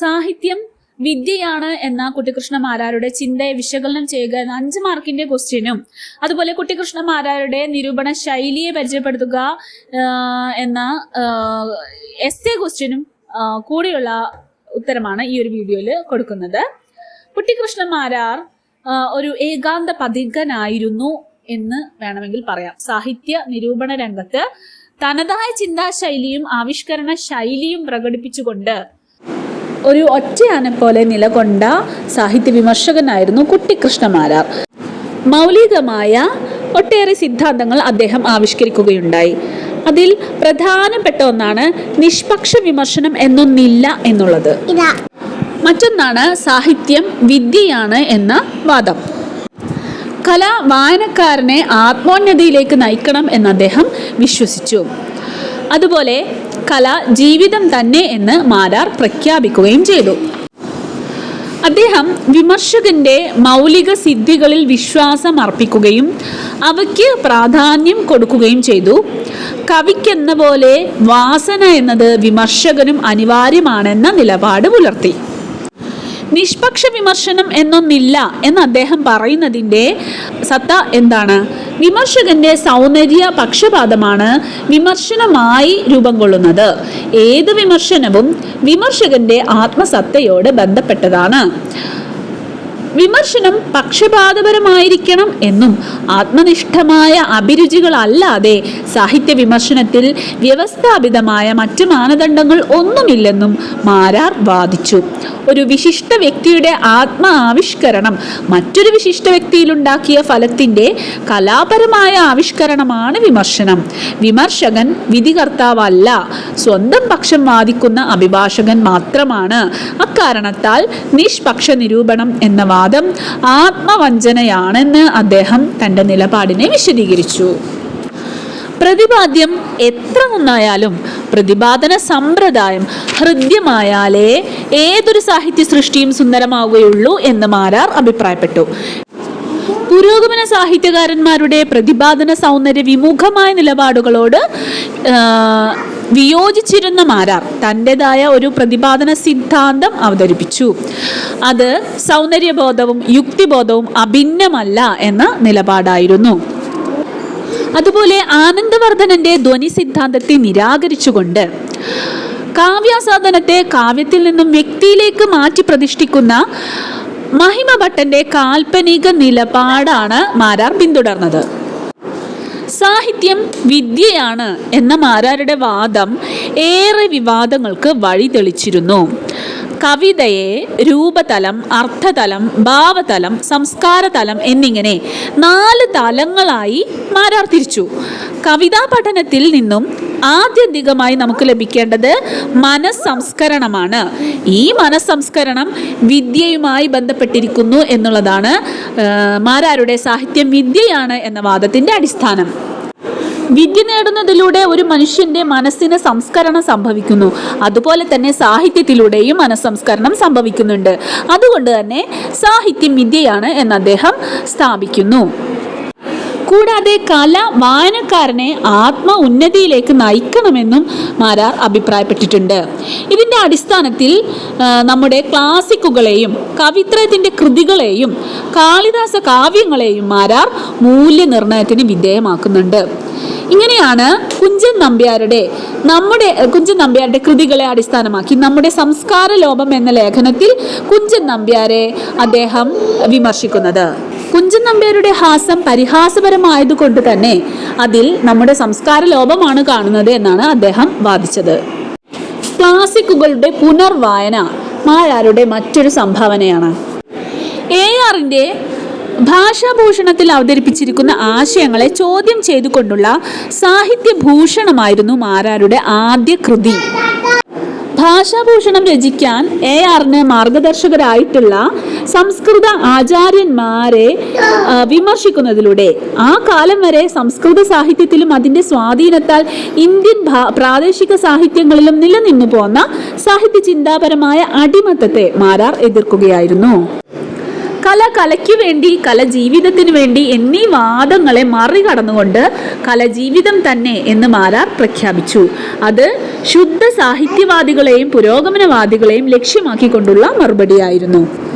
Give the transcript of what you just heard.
സാഹിത്യം വിദ്യയാണ് എന്ന കുട്ടികൃഷ്ണ മാരാരുടെ ചിന്തയെ വിശകലനം ചെയ്യുക എന്ന അഞ്ച് മാർക്കിന്റെ ക്വസ്റ്റ്യനും. അതുപോലെ കുട്ടികൃഷ്ണ മാരാരുടെ നിരൂപണ ശൈലിയെ പരിചയപ്പെടുത്തുക എന്ന എസ് എ ക്വസ്റ്റ്യനും കൂടിയുള്ള ഉത്തരമാണ് ഈ ഒരു വീഡിയോയിൽ കൊടുക്കുന്നത്. കുട്ടികൃഷ്ണ മാരാർ ഒരു ഏകാന്ത പതികനായിരുന്നു എന്ന് വേണമെങ്കിൽ പറയാം. സാഹിത്യ നിരൂപണ രംഗത്ത് തനതായ ചിന്താശൈലിയും ആവിഷ്കരണ ശൈലിയും പ്രകടിപ്പിച്ചുകൊണ്ട് ഒരു ഒറ്റയാനെ പോലെ നിലകൊണ്ട സാഹിത്യ വിമർശകനായിരുന്നു കുട്ടിക്കൃഷ്ണമാരാർ മൗലികമായ ഒട്ടേറെ സിദ്ധാന്തങ്ങൾ അദ്ദേഹം ആവിഷ്കരിക്കുകയുണ്ടായി. അതിൽ പ്രധാനപ്പെട്ട ഒന്നാണ് നിഷ്പക്ഷ വിമർശനം എന്നൊന്നില്ല എന്നുള്ളത്. മറ്റൊന്നാണ് സാഹിത്യം വിദ്യയാണ് എന്ന വാദം. കല വായനക്കാരനെ ആത്മോന്നതിയിലേക്ക് നയിക്കണം എന്ന് അദ്ദേഹം വിശ്വസിച്ചു. അതുപോലെ കല ജീവിതം തന്നെ എന്ന് മാരാർ പ്രഖ്യാപിക്കുകയും ചെയ്തു. അദ്ദേഹം വിമർശകന്റെ മൗലിക സിദ്ധികളിൽ വിശ്വാസം അർപ്പിക്കുകയും അവയ്ക്ക് പ്രാധാന്യം കൊടുക്കുകയും ചെയ്തു. കവിക്കെന്ന പോലെ വാസന എന്നത് വിമർശകനും അനിവാര്യമാണെന്ന നിലപാട് പുലർത്തി. നിഷ്പക്ഷ വിമർശനം എന്നൊന്നില്ല എന്ന് അദ്ദേഹം പറയുന്നതിന്റെ സത്ത എന്താണ്? വിമർശകന്റെ സൗന്ദര്യ പക്ഷപാതമാണ് വിമർശനമായി രൂപം കൊള്ളുന്നത്. ഏത് വിമർശനവും വിമർശകന്റെ ആത്മസത്തയോട് ബന്ധപ്പെട്ടതാണ്. വിമർശനം പക്ഷപാതപരമായിരിക്കണം എന്നും ആത്മനിഷ്ഠമായ അഭിരുചികളല്ലാതെ സാഹിത്യ വിമർശനത്തിൽ വ്യവസ്ഥാപിതമായ മറ്റ് മാനദണ്ഡങ്ങൾ ഒന്നുമില്ലെന്നും മാരാർ വാദിച്ചു. ഒരു വിശിഷ്ട വ്യക്തിയുടെ ആത്മ ആവിഷ്കരണം മറ്റൊരു വിശിഷ്ട വ്യക്തിയിലുണ്ടാക്കിയ ഫലത്തിന്റെ കലാപരമായ ആവിഷ്കരണമാണ് വിമർശനം. വിമർശകൻ വിധികർത്താവല്ല സ്വന്തം പക്ഷം വാദിക്കുന്ന അഭിഭാഷകൻ മാത്രമാണ്. അക്കാരണത്താൽ നിഷ്പക്ഷ നിരൂപണം എന്ന വാദം ആത്മവഞ്ചനയാണെന്ന് അദ്ദേഹം തന്റെ നിലപാടിനെ വിശദീകരിച്ചു. പ്രതിപാദ്യം എത്ര നന്നായാലും പ്രതിപാദന സമ്പ്രദായം ഹൃദ്യമായാലേ ഏതൊരു സാഹിത്യ സൃഷ്ടിയും സുന്ദരമാവുകയുള്ളൂ എന്ന് മാരാർ അഭിപ്രായപ്പെട്ടു. പുരോഗമന സാഹിത്യകാരന്മാരുടെ പ്രതിപാദന സൗന്ദര്യ വിമുഖമായ നിലപാടുകളോട് വിയോജിച്ചിരുന്ന മാരാർ തന്റെതായ ഒരു പ്രതിപാദന സിദ്ധാന്തം അവതരിപ്പിച്ചു. അത് സൗന്ദര്യബോധവും യുക്തിബോധവും അഭിന്നമല്ല എന്ന നിലപാടായിരുന്നു. അതുപോലെ ആനന്ദവർദ്ധനന്റെ ധ്വനി സിദ്ധാന്തത്തെ നിരാകരിച്ചുകൊണ്ട് കാവ്യാസാധനത്തെ കാവ്യത്തിൽ നിന്നും വ്യക്തിയിലേക്ക് മാറ്റി പ്രതിഷ്ഠിക്കുന്ന മഹിമ ഭട്ടന്റെ കാൽപ്പനിക നിലപാടാണ് മാരാർ പിന്തുടർന്നത്. സാഹിത്യം വിദ്യയാണ് എന്ന മാരാരുടെ വാദം ഏറെ വിവാദങ്ങൾക്ക് വഴി തെളിച്ചിരുന്നു. കവിതയെ രൂപതലം അർത്ഥതലം ഭാവതലം സംസ്കാരതലം എന്നിങ്ങനെ നാല് തലങ്ങളായി മാരാർ തിരിച്ചു കവിതാ പഠനത്തിൽ നിന്നും ആത്യന്തികമായി നമുക്ക് ലഭിക്കേണ്ടത് മനസ്സംസ്കരണമാണ്. ഈ മനസ്സംസ്കരണം വിദ്യയുമായി ബന്ധപ്പെട്ടിരിക്കുന്നു എന്നുള്ളതാണ് മാരാരുടെ സാഹിത്യം വിദ്യയാണ് എന്ന വാദത്തിന്റെ അടിസ്ഥാനം. വിദ്യ നേടുന്നതിലൂടെ ഒരു മനുഷ്യന്റെ മനസ്സിന് സംസ്കരണം സംഭവിക്കുന്നു. അതുപോലെ തന്നെ സാഹിത്യത്തിലൂടെയും മനസ്സംസ്കരണം സംഭവിക്കുന്നുണ്ട്. അതുകൊണ്ട് തന്നെ സാഹിത്യം വിദ്യയാണ് എന്ന് അദ്ദേഹം സ്ഥാപിക്കുന്നു. കൂടാതെ കല വായനക്കാരനെ ആത്മ ഉന്നതിയിലേക്ക് നയിക്കണമെന്നും മാരാർ അഭിപ്രായപ്പെട്ടിട്ടുണ്ട്. ഇതിന്റെ അടിസ്ഥാനത്തിൽ നമ്മുടെ ക്ലാസിക്കുകളെയും കവിത്രയത്തിന്റെ കൃതികളെയും കാളിദാസ കാവ്യങ്ങളെയും മാരാർ മൂല്യനിർണയത്തിന് വിധേയമാക്കുന്നുണ്ട്. ഇങ്ങനെയാണ് കുഞ്ചൻ നമ്പ്യാരുടെ നമ്മുടെ കുഞ്ചൻ നമ്പ്യാരുടെ കൃതികളെ അടിസ്ഥാനമാക്കി നമ്മുടെ സംസ്കാര ലോപം എന്ന ലേഖനത്തിൽ കുഞ്ചൻ നമ്പ്യാരെ അദ്ദേഹം വിമർശിക്കുന്നത്. കുഞ്ചൻ നമ്പ്യാരുടെ ഹാസം പരിഹാസപരമായതുകൊണ്ട് തന്നെ അതിൽ നമ്മുടെ സംസ്കാര ലോപമാണ് കാണുന്നത് എന്നാണ് അദ്ദേഹം വാദിച്ചത്. ക്ലാസിക്കുകളുടെ പുനർവായന മാരാരുടെ മറ്റൊരു സംഭാവനയാണ്. എ ആറിന്റെ ഭാഷാഭൂഷണത്തിൽ അവതരിപ്പിച്ചിരിക്കുന്ന ആശയങ്ങളെ ചോദ്യം ചെയ്തുകൊണ്ടുള്ള സാഹിത്യഭൂഷണമായിരുന്നു മാരാരുടെ ആദ്യ കൃതി. ഭാഷാഭൂഷണം രചിക്കാൻ എ ആറിന് മാർഗദർശകരായിട്ടുള്ള സംസ്കൃത ആചാര്യന്മാരെ വിമർശിക്കുന്നതിലൂടെ ആ കാലം വരെ സംസ്കൃത സാഹിത്യത്തിലും അതിന്റെ സ്വാധീനത്താൽ ഇന്ത്യൻ പ്രാദേശിക സാഹിത്യങ്ങളിലും നിലനിന്നു പോന്ന സാഹിത്യ ചിന്താപരമായ അടിമത്തത്തെ മാരാർ എതിർക്കുകയായിരുന്നു. കല കലയ്ക്ക് വേണ്ടി കല ജീവിതത്തിനു വേണ്ടി എന്നീ വാദങ്ങളെ മറികടന്നുകൊണ്ട് കല ജീവിതം തന്നെ എന്ന് മാരാർ പ്രഖ്യാപിച്ചു. അത് ശുദ്ധ സാഹിത്യവാദികളെയും പുരോഗമനവാദികളെയും ലക്ഷ്യമാക്കിക്കൊണ്ടുള്ള മറുപടിയായിരുന്നു.